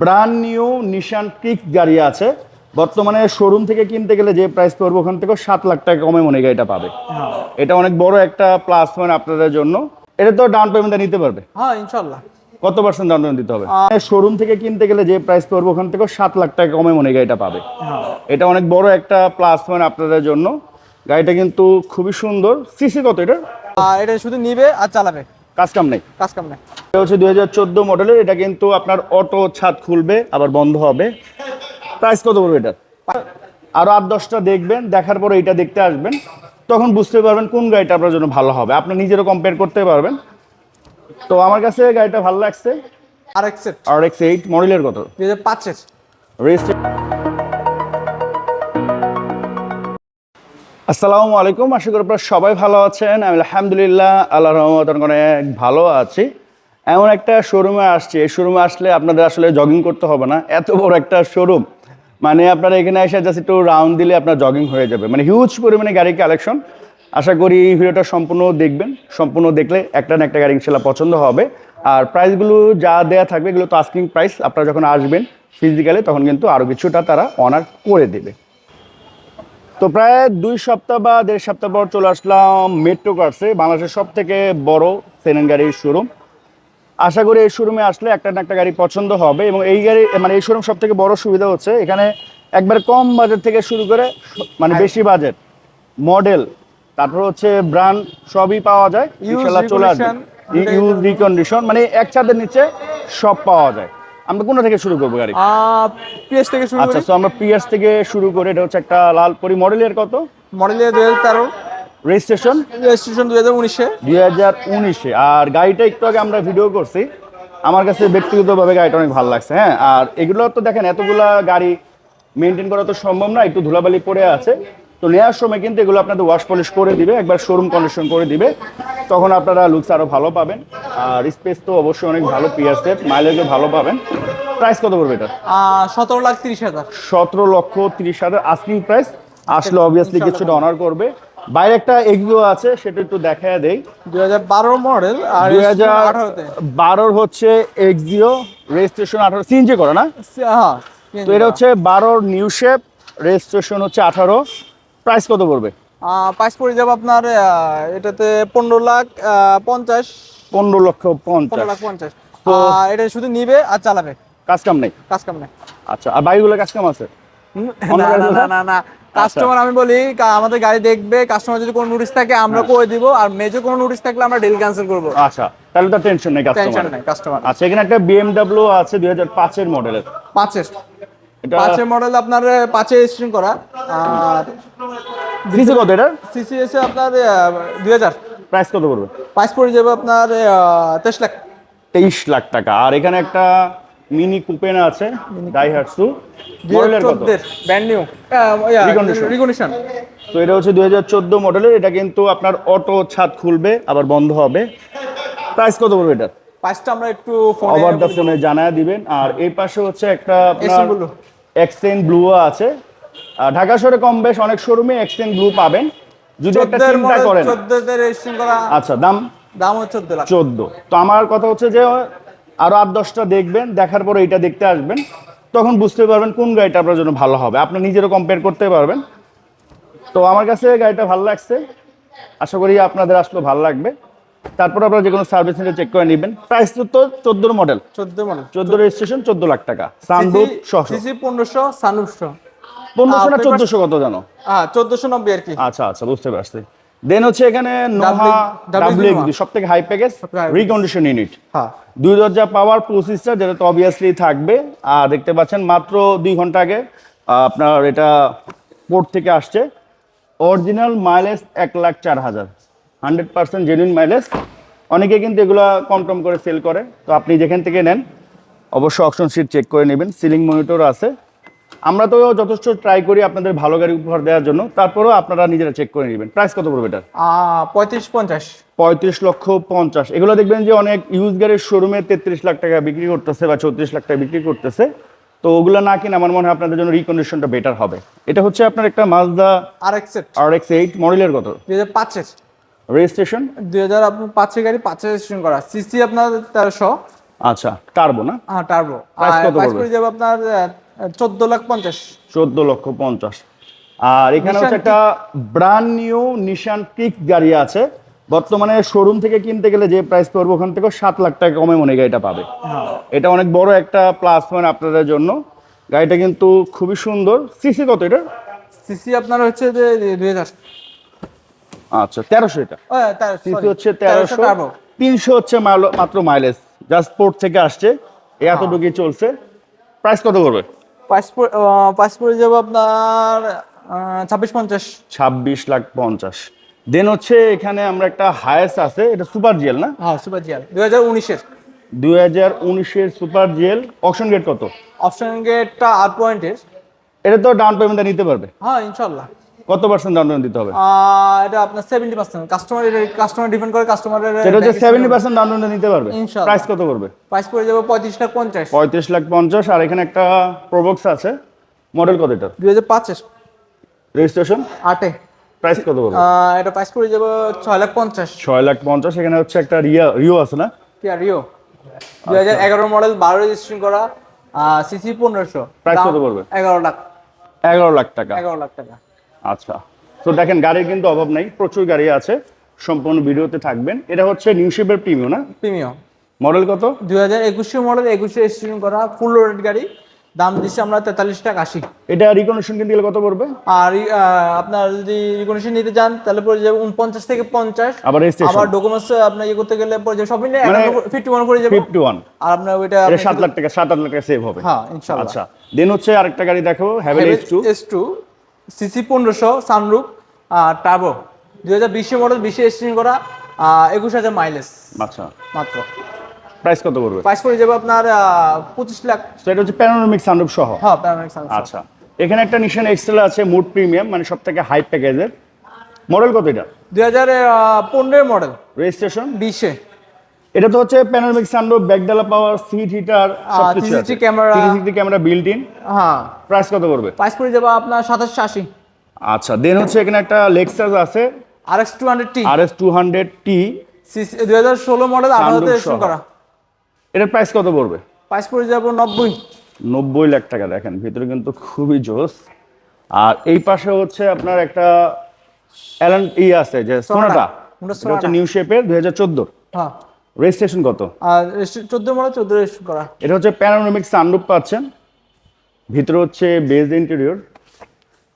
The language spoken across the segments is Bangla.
ব্রান্ড নিউ নিশান কিক গাড়ি আছে। বর্তমানে শোরুম থেকে কিনতে গেলে যে প্রাইস পড়বে ওখান থেকে সাত লাখ টাকা কমে মনে হয় গাড়িটা পাবে। এটা অনেক বড় একটা প্লাস পয়েন্ট আপনাদের জন্য। এটা তো ডাউন পেমেন্টটা নিতে পারবে। হ্যাঁ ইনশাল্লাহ কত পার্সেন্ট ডাউন পেমেন্ট দিতে হবে? শোরুম থেকে কিনতে গেলে যে প্রাইস পড়বে ওখান থেকে সাত লাখ টাকা কমে মনে হয় গাড়িটা পাবে। এটা অনেক বড় একটা প্লাস পয়েন্ট আপনাদের জন্য। গাড়িটা কিন্তু খুবই সুন্দর। সিসি কত এটা এটা শুধু নিবে আর চালাবে। কাজ কাম নেই। কাজ কাম নেই। এটা হচ্ছে দুই হাজার চোদ্দ মডেলের এটা কিন্তু আপনার অটো ছাদ খুলবে আবার বন্ধ হবে। প্রাইস কত পড়বে এটা আরও আট দশটা দেখবেন দেখার পরে এটা দেখতে আসবেন। তখন বুঝতে পারবেন কোন গাড়িটা আপনার জন্য ভালো হবে। আপনি নিজেরও কম্পেয়ার করতে পারবেন। তো আমার কাছে গাড়িটা ভালো লাগছে। আর এক্সেট আর এক্স এইট মডেলের কত? দুই হাজার পাঁচের। রেজিস্ট্রে আসসালামু আলাইকুম আশা করি আপনারা সবাই ভালো আছেন। আমি আলহামদুলিল্লাহ আল্লাহ রহমত অনেক ভালো আছি। এমন একটা শোরুমে আসছে। এই শোরুমে আসলে আপনাদের আসলে জগিং করতে হবে না। এত বড় একটা শোরুম মানে আপনারা এখানে এসে জাস্ট একটু রাউন্ড দিলে আপনার জগিং হয়ে যাবে। মানে হিউজ পরিমাণে গাড়ি কালেকশন আশা করি এই ভিডিওটা সম্পূর্ণ দেখবেন। সম্পূর্ণ দেখলে একটা না একটা গাড়ি ইনশাল্লাহ পছন্দ হবে। আর প্রাইসগুলো যা দেয়া থাকবে, এগুলো তো আস্কিং প্রাইস আপনারা যখন আসবেন ফিজিক্যালি তখন কিন্তু আরও কিছুটা তারা অনার করে দেবে। তো প্রায় দুই সপ্তাহ বা দেড় সপ্তাহ পর চলে আসলাম মেট্রো কার্সে বাংলাদেশের সব থেকে বড় সেনেন গাড়ির শোরুম আশা করি এই শোরুমে আসলে একটা না একটা গাড়ি পছন্দ হবে এবং এই গাড়ি মানে এই শোরুম সব থেকে বড় সুবিধা হচ্ছে এখানে একবার কম বাজেট থেকে শুরু করে মানে বেশি বাজেট মডেল তারপর হচ্ছে ব্র্যান্ড সবই পাওয়া যায় Used, ইনশাল্লাহ চলে আসবে। ইউজ রিকন্ডিশন মানে এক ছাদের নিচে সব পাওয়া যায়। আমরা কোনটা থেকে শুরু করব গাড়ি? পিএস থেকে শুরু আচ্ছা তো আমরা পিএস থেকে শুরু করে এটা হচ্ছে একটা লাল পরি মডেলের কত? মডেলের দুই হাজার তেরো। রেজিস্ট্রেশন রেজিস্ট্রেশন দুই হাজার উনিশে। দুই হাজার উনিশে। আর গাড়িটা একটু আগে আমরা ভিডিও করছি। আমার কাছে ব্যক্তিগতভাবে গাড়িটা অনেক ভালো লাগছে হ্যাঁ? আর এগুলো তো দেখেন এতগুলা গাড়ি মেনটেন করা তো সম্ভব না একটু ধুলাবালি পড়ে আছে। তো নেওয়ার সময় কিন্তু এগুলো আপনাদের ওয়াশ পলিশ করে দিবে একবার শোরুম কন্ডিশন করে দিবে। তখন আপনারা লুকস আরও ভালো পাবেন। আর স্পেস তো অবশ্যই অনেক ভালো পিয়ারসের মাইলেজও ভালো পাবেন। প্রাইস কত পড়বে এটা সতেরো লাখ তিরিশ হাজার। সতেরো লক্ষ তিরিশ হাজার আস্কিং প্রাইস আসলে অবভিয়াসলি কিছুটা অনার করবে। বাইরে একটা এগিও আছে সেটা একটু দেখায় দেই। দুই হাজার বারো মডেল আর দুই হাজার বারোর হচ্ছে এক্সিও রেজিস্ট্রেশন আঠারো সিএনজি করে না? হ্যাঁ তো এটা হচ্ছে বারোর নিউ শেপ রেজিস্ট্রেশন হচ্ছে আঠারো। প্রাইস কত পড়বে? প্রাইস পড়ে যাবে আপনার এটাতে পনেরো লাখ পঞ্চাশ। পনেরো লক্ষ পঞ্চাশ। লাখ পঞ্চাশ। এটা শুধু নিবে আর চালাবে। কাজ কাম নেই? কাজ কাম নেই। আচ্ছা আর বাইকগুলো কাজ কাম আছে? না না? না না কাস্টমার আমি বলি আমাদের গাড়ি দেখবে কাস্টমার যদি কোনো নোটিশ থাকে আমরা হ্যাঁ। করে দিব আর মেজর কোনো নোটিশ থাকলে আমরা ডিল ক্যান্সেল করব। আচ্ছা তাহলে তো টেনশন নেই টেনশন কাস্টমার কাস্টমার আচ্ছা এখানে একটা বিএমডাব্লিউ আছে দুই হাজার পাঁচের মডেলের পাঁচের। এটা পাঁচের মডেল আপনার পাঁচে রেজিস্ট্রেশন করা। আর সিসি কত এটার? সিসি এসে আপনার দুই হাজার। প্রাইস কত পড়বে? প্রাইস পড়ে যাবে আপনার তেইশ লাখ। তেইশ লাখ টাকা। আর এখানে একটা মিনি কুপেন আছে ডাইহাটসু মডেলের কত? Brand new. রিকন্ডিশন তো এটা হচ্ছে দুই হাজার চোদ্দ মডেলের এটা কিন্তু আপনার অটো ছাদ খুলবে আবার বন্ধ হবে। প্রাইস কত পড়বে এটা প্রাইসটা আমরা একটু ওভার দ্য ফোনে ফোনে জানায় দিবেন। আর এই পাশে হচ্ছে একটা আপনার এক্সেন ব্লু আছে। ঢাকা শহরে কম বেশ অনেক শোরুমে এক্সেন ব্লু পাবেন। যদি একটা চিন্তা করেন। আচ্ছা দাম? দাম হচ্ছে চোদ্দ লাখ। চোদ্দ। তো আমার কথা হচ্ছে যে আরও আট দশটা দেখবেন দেখার পরে এটা দেখতে আসবেন তখন বুঝতে পারবেন কোন গাড়িটা আপনার জন্য ভালো হবে। আপনি নিজেরও কম্পেয়ার করতে পারবেন। তো আমার কাছে গাড়িটা ভালো লাগছে। আশা করি আপনাদের আসলে ভালো লাগবে। তারপর আপনারা যে কোনো সার্ভিস সেন্টার চেক করে নেবেন। প্রাইস তো চোদ্দোর মডেল চোদ্দ মডেল চোদ্দ রেজিস্ট্রেশন চোদ্দ লাখ টাকা। সানরুফ সিসি পনেরোশো সানুশো পনেরোশো না চোদ্দোশো কত জানো? হ্যাঁ চোদ্দশো নব্বই আর কি। আচ্ছা আচ্ছা বুঝতে পারছি। দেন হচ্ছে এখানে নোহা ডাব্লিউ। সব থেকে হাই প্যাকেজ রিকন্ডিশন ইউনিট হ্যাঁ। দুই দরজা পাওয়ার পঁচিশটা যেটা তো অবভিয়াসলি থাকবে। আর দেখতে পাচ্ছেন মাত্র দুই ঘণ্টা আগে আপনার এটা পোর্ট থেকে আসছে। অরিজিনাল মাইলেজ এক লাখ চার হাজার। হান্ড্রেড পার্সেন্ট জেনুইন মাইলেজ অনেকে কিন্তু এগুলো কম টম করে সেল করে। তো আপনি যেখান থেকে নেন অবশ্যই অপশন শিট চেক করে নেবেন। সিলিং মনিটর আছে। আমরা তো যথেষ্ট ট্রাই করি আপনাদের ভালো গাড়ি উপহার দেওয়ার জন্য। তারপরেও আপনারা নিজেরা চেক করে নেবেন। প্রাইস কত পড়বে এটার? পঁয়ত্রিশ পঞ্চাশ। পঁয়ত্রিশ লক্ষ পঞ্চাশ। এগুলো দেখবেন যে অনেক ইউজ গাড়ির শোরুমে তেত্রিশ লাখ টাকা বিক্রি করতেছে বা চৌত্রিশ লাখ টাকা বিক্রি করতেছে। তো ওগুলো না কিনে আমার মনে হয় আপনাদের জন্য রিকন্ডিশনটা বেটার হবে। এটা হচ্ছে আপনার একটা মাজদা আর এক সেট আর এক্স এইট মডেলের কত? দুই হাজার পাঁচের। রেজিস্ট্রেশন দুই হাজার আপনার পাঁচের গাড়ি পাঁচে রেজিস্ট্রেশন করা। সিসি আপনার তেরোশো। আচ্ছা টার্বো না? হ্যাঁ টার্বো Price কত পড়বে? আপনার চোদ্দ লাখ পঞ্চাশ। চোদ্দ লক্ষ পঞ্চাশ। আর এখানে হচ্ছে একটা ব্র্যান্ড নিউ নিশান কিক গাড়ি আছে। বর্তমানে শোরুম থেকে কিনতে গেলে যে প্রাইস পড়বে ওখান থেকেও সাত লাখ টাকা কমে মনে গাড়িটা পাবে। হ্যাঁ। এটা অনেক বড় একটা প্লাস পয়েন্ট আপনাদের জন্য। গাড়িটা কিন্তু খুবই সুন্দর। সিসি কত এটা সিসি আপনার হচ্ছে যে দুই হাজার। আচ্ছা তেরোশো এটা। সিসি হচ্ছে তেরোশো তিনশো হচ্ছে মাত্র মাইলেজ জাস্ট পোর্ট থেকে আসছে। এতটুকুই চলছে। প্রাইস কত করবে পাসপোর্ট পাসপোর্ট যাবে আপনার ছাব্বিশ পঞ্চাশ। ছাব্বিশ লাখ পঞ্চাশ। দেন হচ্ছে এখানে আমরা একটা হায়েস্ট আছে এটা সুপার জিএল না? হ্যাঁ সুপার জিএল দুই হাজার উনিশের। দুই হাজার উনিশের সুপার জিএল অপশন গেট কত? অপশন গেটটা আট পয়েন্টের এটা তো ডাউন পেমেন্টটা নিতে পারবে। হ্যাঁ ইনশাল্লাহ। কত পার্সেন্ট ডাউন পেমেন্ট দিতে হবে? এটা আপনার seventy percent customer customer depend করে কাস্টমারের সেটা হচ্ছে সেভেন্টি পার্সেন্ট ডাউন পেমেন্ট নিতে পারবে। ইনশাআল্লাহ। প্রাইস কত করবে? প্রাইস পড়ে যাবে পঁয়ত্রিশ লাখ পঞ্চাশ। পঁয়ত্রিশ লাখ পঞ্চাশ। আর এখানে একটা প্রবক্স আছে। মডেল কত এটা দুই হাজার পাঁচের। রেজিস্ট্রেশন আটে। প্রাইস কত করবে? এটা প্রাইস পড়ে যাবে ছয় লাখ পঞ্চাশ। ছয় লাখ পঞ্চাশ। এখানে হচ্ছে একটা রিয়া রিও আছে না? কিয়া রিও দুই হাজার এগারো মডেল বারো রেজিস্ট্রেশন করা। সিসি পনেরোশো। প্রাইস কত পড়বে? এগারো লাখ। এগারো লাখ টাকা। এগারো লাখ টাকা। আচ্ছা। তো দেখেন গাড়ির কিন্তু অভাব নাই প্রচুর গাড়ি আছে সম্পূর্ণ ভিডিওতে থাকবেন। এটা হচ্ছে নিউ শেপের প্রিমিও না? প্রিমিয়াম। মডেল কত? দুই হাজার একুশে মডেল একুশে রেজিস্ট্রেশন করা ফুল লোডেড গাড়ি। দাম দিচ্ছি আমরা তেতাল্লিশ টাকা আশি। এটা রিকনেকশন কিনতে গেলে কত পড়বে? আর আপনার যদি রিকনেকশন নিতে চান তাহলে পড়ে যাবে উনপঞ্চাশ থেকে পঞ্চাশ। আবার আবার ডকুমেন্টস আপনার ইয়ে করতে গেলে পড়ে যাবে সব মিলে ফিফটি ওয়ান পড়ে যাবে। ফিফটি ওয়ান আর আপনার ওইটা সাত লাখ টাকা সাত আট লাখ টাকা সেভ হবে। হ্যাঁ ইনশাআল্লাহ আচ্ছা দেন হচ্ছে আরেকটা গাড়ি দেখো Haval H two S two CC পনেরোশো সানরুপ টার্বো। দুই হাজার বিশে মডেল বিশে রেজিস্ট্রেশন করা একুশ হাজার মাইলেজ। আচ্ছা। মাত্র। প্রাইস কত করবে প্রাইস পড়ে যাবে আপনার পঁচিশ লাখ। তো এটা হচ্ছে প্যানোরামিক সানরুফ সহ? হ্যাঁ প্যারামেক সানরুফ আচ্ছা। এখানে একটা নিশান এক্সেল আছে মুড প্রিমিয়াম মানে সব থেকে হাই প্যাকেজের মডেল কত এটা? দুই হাজার পনেরো মডেল রেজিস্ট্রেশন বিশে। এটা তো হচ্ছে প্যানোরামিক সানরুফ ব্যাকডালা পাওয়ার সিট হিটার সবকিছু আছে। ক্যামেরা। 360 ক্যামেরা বিল্ট ইন হ্যাঁ। প্রাইস কত করবে প্রাইস পড়ে যাবে আপনার সাতাশশো আশি। আচ্ছা দেন হচ্ছে এখানে একটা লেক্সাস আছে। R X two hundred T R S two hundred T CC দুই হাজার ষোলো মডেল আঠারোতে Sunroof রেজিস্ট্রেশন করা। এটার প্রাইস কত পড়বে? প্রাইস পড়ে যাবে নব্বই। নব্বই লাখ টাকা দেখেন ভিতরে কিন্তু খুবই জোস। আর এই পাশে হচ্ছে আপনার একটা অ্যালান ই আছে যে সোনাটা হচ্ছে নিউ শেপের দুই হাজার চোদ্দ হ্যাঁ। রেজিস্ট্রেশন কত? আর চোদ্দ মডেল চোদ্দ রেজিস্ট্রেশন করা। এটা হচ্ছে প্যানোরামিক সানরুফ পাচ্ছেন। ভিতরে হচ্ছে বেজ ইন্টেরিয়র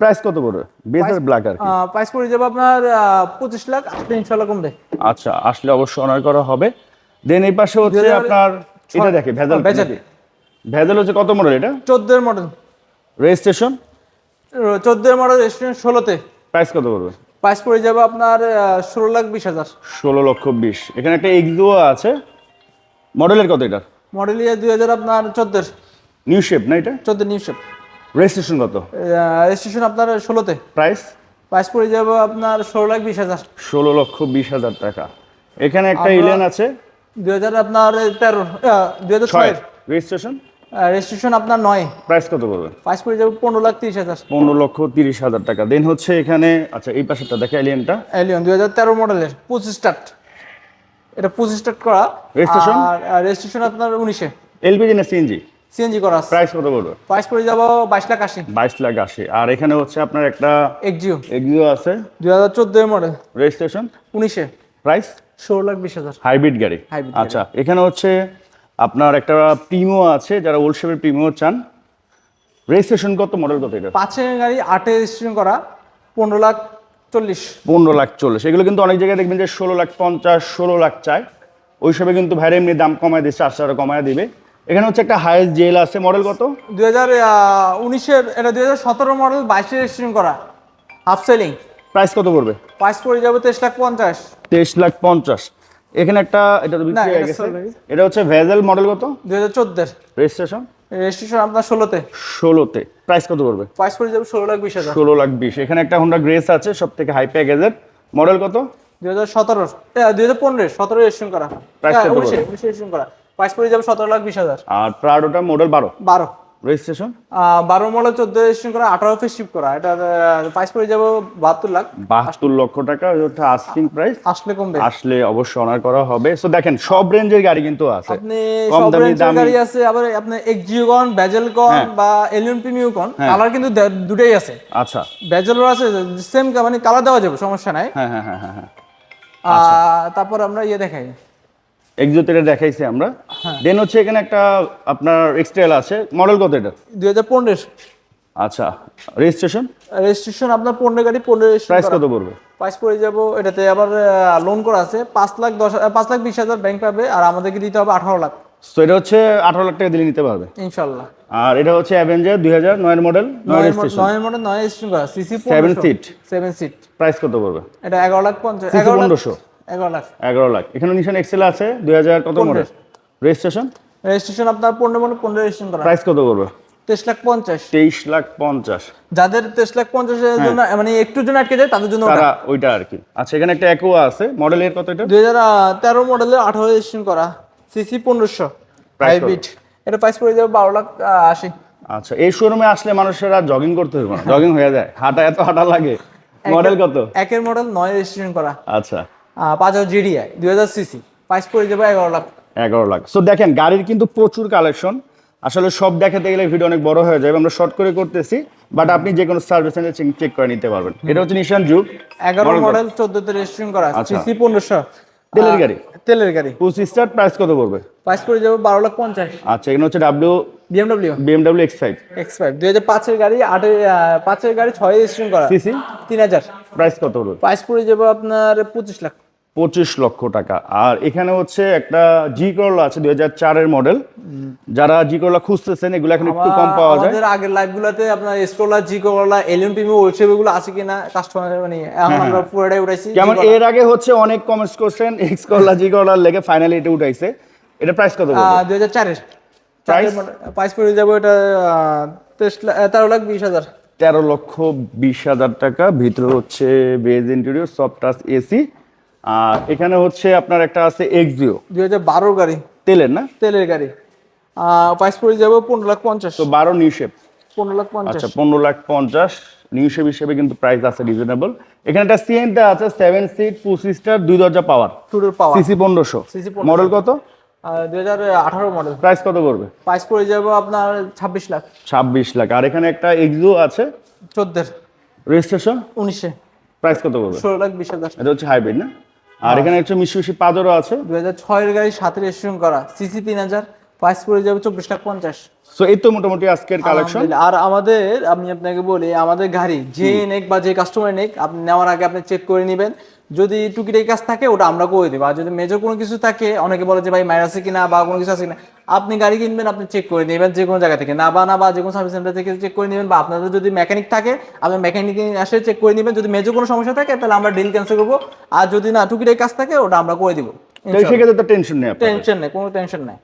প্রাইস কত পড়বে? বেজ ব্ল্যাক আর প্রাইস পড়ে যাবে আপনার আহ, পঁচিশ লাখ আপনি ইনশাল্লাহ কমবে। আচ্ছা আসলে অবশ্যই অনার করা হবে। দেন এই পাশে হচ্ছে আপনার এটা দেখে ভেজাল হ্যাঁ, ভেজাল। ভেজাল হচ্ছে কত মডেল এটা? চোদ্দোর মডেল রেজিস্ট্রেশন চোদ্দোর মডেল রেজিস্ট্রেশন ষোলোতে। প্রাইস কত পড়বে? প্রাইস পড়ে যাবে আপনার ষোলো লাখ বিশ হাজার। ষোলো লক্ষ বিশ। এখানে একটা এক্সিও আছে। মডেলের কত এটা মডেল ইয়ার দুই হাজার আপনার চোদ্দোর। নিউ শেপ না এটা? চোদ্দ নিউ শেপ রেজিস্ট্রেশন কত? রেজিস্ট্রেশন আপনার ষোলোতে। প্রাইস প্রাইস পড়ে যাবে আপনার ষোলো লাখ বিশ হাজার। ষোলো লক্ষ বিশ হাজার টাকা। এখানে একটা ইলেন আছে। দুই হাজার আপনার তেরো দুই হাজার ছয় ছয়ের। রেজিস্ট্রেশন রেজিস্ট্রেশন আপনার নয়। প্রাইস কত করবে প্রাইস পড়ে যাবে পনেরো লাখ তিরিশ হাজার। পনেরো লক্ষ তিরিশ হাজার টাকা। দেন হচ্ছে এখানে আচ্ছা এই পাশেরটা দেখে এলিয়েনটা এলিয়ন দুই হাজার তেরো মডেলের পঁচিশ স্টার্ট এটা পঁচিশ স্টার্ট করা। রেজিস্ট্রেশন আর রেজিস্ট্রেশন আপনার উনিশে। এলপিজি না সিএনজি সিএনজি করা প্রাইস কত পড়বে? প্রাইস পড়ে যাব বাইশ লাখ আশি। বাইশ লাখ আশি। আর এখানে হচ্ছে আপনার একটা এক্সিও এক্সিও আছে। দুই হাজার চোদ্দোর মডেল রেজিস্ট্রেশন উনিশে। প্রাইস ষোলো লাখ বিশ হাজার। হাইব্রিড গাড়ি। আচ্ছা এখানে হচ্ছে আপনার একটা প্রিমো আছে যারা ওল্ড শেপের প্রিমো চান। রেজিস্ট্রেশন কত মডেল কত এটা? পাঁচের গাড়ি আটে রেজিস্ট্রেশন করা পনেরো লাখ চল্লিশ। পনেরো লাখ চল্লিশ। এগুলো কিন্তু অনেক জায়গায় দেখবেন যে ষোলো লাখ পঞ্চাশ ষোলো লাখ চায়। ওই সবে কিন্তু ভাইরে এমনি দাম কমায় দিচ্ছে চারশো টাকা কমায় দিবে। এখানে হচ্ছে একটা হাইস্ট জেল আছে মডেল কত? দুই হাজার উনিশের এটা দুই হাজার সতেরো মডেল বাইশে রেজিস্ট্রেশন করা। হাফ সেলিং প্রাইস কত পড়বে? প্রাইস পড়ে যাবে তেইশ লাখ পঞ্চাশ। তেইশ লাখ পঞ্চাশ। এখানে একটা এটা তো বিক্রি হয়ে গেছে। এটা হচ্ছে ভেজেল মডেল কত? দুই হাজার চোদ্দের। রেজিস্ট্রেশন রেজিস্ট্রেশন আপনার ষোলোতে। ষোলোতে। প্রাইস কত পড়বে? প্রাইস পড়ে যাবে ষোলো লাখ বিশ হাজার। ষোলো লাখ বিশ। এখানে একটা হোন্ডা গ্রেস আছে সব থেকে হাই প্যাকেজের মডেল কত? দুই হাজার সতেরো। দুই হাজার পনেরো সতেরো রেজিস্ট্রেশন করা। Price হ্যাঁ, কত উনিশে উনিশে রেজিস্ট্রেশন করা। প্রাইস পড়ে যাবে সতেরো লাখ বিশ হাজার। আর প্রাডোটা মডেল বারো। বারো। রেজিস্ট্রেশন? বারো মডেল চোদ্দ রেজিস্ট্রেশন করা আঠারো ফিট শিপ করা। এটা প্রাইস পড়ে যাব বাহাত্তর লাখ। বাহাত্তর লক্ষ টাকা ওটা আস্কিং প্রাইস আসলে কমবে। আসলে অবশ্যই অনার করা হবে। সো দেখেন সব রেঞ্জের গাড়ি কিন্তু আছে। আপনি সব রেঞ্জের গাড়ি আছে আবার আপনি হ্যাঁ। বা এলিয়ন প্রিমিউকন কালার কিন্তু দুটোই আছে। আচ্ছা। বেজেলও আছে সেম মানে কালার দেওয়া যাবে সমস্যা নাই। হ্যাঁ হ্যাঁ হ্যাঁ হ্যাঁ হ্যাঁ। আহ, তারপর আমরা ইয়ে দেখাই। এক্সোতেটা দেখাইছি আমরা। হ্যাঁ। দেন হচ্ছে এখানে একটা আপনার এক্সট্রেল আছে। মডেল কত এটা? দুই হাজার পনেরো। আচ্ছা রেজিস্ট্রেশন রেজিস্ট্রেশন আপনার পনেরো গাড়ি পনেরো প্রাইস কত পড়বে? প্রাইস পড়ে যাব এটাতে আবার লোন করা আছে। পাঁচ লাখ দশ পাঁচ লাখ বিশ হাজার ব্যাংক পাবে আর আমাদেরকে দিতে হবে আঠারো লাখ। তো এটা হচ্ছে আঠারো লাখ টাকা দিলে নিতে পারবে? ইনশাল্লাহ। আর এটা হচ্ছে অ্যাভেঞ্জার দুই হাজার নয়ের মডেল নয় নয় নয় মডেল নয় CC Seven seat? Seven seat price কত পড়বে? এটা এগারো লাখ পঞ্চাশ এগারো 1500 এগারো লাখ। এগারো লাখ। এখানে নিশান এক্সেল আছে দুই হাজার কত মডেল রেজিস্ট্রেশন রেজিস্ট্রেশন আপনার পনেরো মডেল পনেরো রেজিস্ট্রেশন করা। প্রাইস কত পড়বে তেইশ লাখ পঞ্চাশ। তেইশ লাখ পঞ্চাশ। যাদের তেইশ লাখ পঞ্চাশের জন্য মানে একটুর জন্য আটকে যায় তাদের জন্য তারা ওইটা আর কি। আচ্ছা এখানে একটা অ্যাকোয়া আছে। মডেল এর কত এটা? দুই হাজার তেরো মডেলের আঠারো রেজিস্ট্রেশন করা। সিসি পনেরোশো? হাইব্রিড এটা প্রাইস পড়ে যাবে বারো লাখ আশি। আচ্ছা এই শোরুমে আসলে মানুষের আর জগিং করতে হবে না। জগিং হয়ে যায়। হাঁটা এত হাঁটা লাগে। মডেল কত? একের মডেল নয় রেজিস্ট্রেশন করা। আচ্ছা। পাঁচ হাজার জিডিআই দুই হাজার সিসি প্রাইস পড়ে যাবে এগারো লাখ এগারো লাখ। সো দেখেন গাড়ির কিন্তু প্রচুর কালেকশন আসলে সব দেখাতে গেলে ভিডিও অনেক বড় হয়ে যাবে আমরা শর্ট করে করতেছি বাট আপনি যে কোনো সার্ভিস সেন্টার চেক করে নিতে পারবেন। এটা হচ্ছে নিশান যুগ এগারো? মডেল চোদ্দতে রেজিস্ট্রেশন করা আচ্ছা। সিসি পনেরোশো। তেলের গাড়ি? তেলের গাড়ি। পঁচিশ স্টার প্রাইস কত পড়বে? প্রাইস পড়ে যাবে বারো লাখ পঞ্চাশ। আচ্ছা এখানে হচ্ছে W BMW BMW X five X five দুই হাজার পাঁচের গাড়ি আটের পাঁচের গাড়ি ছয় রেজিস্ট্রেশন করা। সিসি তিন হাজার। প্রাইস কত পড়বে? প্রাইস পড়ে যাবে আপনার পঁচিশ লাখ। পঁচিশ লক্ষ টাকা। আর এখানে হচ্ছে একটা জি করলা আছে দুই হাজার চারের মডেল যারা জি করলা খুঁজতেছেন এগুলো এখন একটু কম পাওয়া যায়। আমাদের আগের লাইভ গুলাতে আপনার এসকোলা জি কোলা এলিয়ন প্রিমিয়াম ওয়েবসাইটগুলো আছে কিনা কাস্টমার মানে হ্যাঁ, আমরা পুরোটাই উঠাইছি যেমন এর আগে হচ্ছে অনেক কমেন্টস করছেন এক্স করলা জি করলার লেগে ফাইনালি এটা উঠাইছে। এটা প্রাইস কত দুই হাজার চারের। প্রাইস পড়ে যাবে এটা তেরো লাখ বিশ হাজার। তেরো লক্ষ বিশ হাজার টাকা। ভিতরে হচ্ছে beige interior soft touch AC আর এখানে হচ্ছে আপনার একটা আছে এক্সিও দুই হাজার বারোর গাড়ি। তেলের না? তেলের গাড়ি। প্রাইস পড়ে যাবে পনেরো লাখ পঞ্চাশ। তো বারো নিউ শেপ পনেরো লাখ পঞ্চাশ। আচ্ছা পনেরো লাখ পঞ্চাশ। নিউ শেপ হিসেবে কিন্তু প্রাইস আছে রিজনেবল এখানে একটা সিএনটা আছে সেভেন সিট পঁচিশ স্টার দুই দরজা পাওয়ার টুডের পাওয়ার সিসি পনেরোশো। CC মডেল কত? দুই হাজার আঠারো মডেল প্রাইস কত করবে? প্রাইস পড়ে যাবে আপনার ছাব্বিশ লাখ। ছাব্বিশ লাখ। আর এখানে একটা এক্সিও আছে? চোদ্দের। রেজিস্ট্রেশন উনিশে। প্রাইস কত করবে? ষোলো লাখ বিশ হাজার। এটা হচ্ছে হাইব্রিড না? আর এখানে একটা মিশি মিশি পাজরও আছে। দুই হাজার ছয়ের গাড়ি সাথে রেজিস্ট্রেশন করা। সিসি তিন হাজার প্রাইস পড়ে যাবে চব্বিশ লাখ পঞ্চাশ। সো এই তো মোটামুটি আজকের কালেকশন। আর আমাদের আমি আপনাকে বলি আমাদের গাড়ি যে নেক বা যে কাস্টমার নেক আপনি নেওয়ার আগে আপনি চেক করে নেবেন। যদি টুকিটাকি কাজ থাকে ওটা আমরা করে দেবো। আর যদি মেজর কোনো কিছু থাকে অনেকে বলে যে ভাই মায়ের আছে কিনা বা কোনো কিছু আছে কিনা? আপনি গাড়ি কিনবেন আপনি চেক করে নেবেন যে কোনো জায়গা থেকে। না বা না বা যে কোনো সার্ভিস সেন্টার থেকে চেক করে নেবেন বা আপনাদের যদি মেকানিক থাকে আপনি মেকানিক এসে চেক করে নেবেন। যদি মেজর কোনো সমস্যা থাকে তাহলে আমরা ডিল ক্যান্সেল করব। আর যদি না টুকিটাই কাজ থাকে ওটা আমরা করে দিবো। সেক্ষেত্রে টেনশন নেই টেনশন নেই কোনো টেনশন নেই।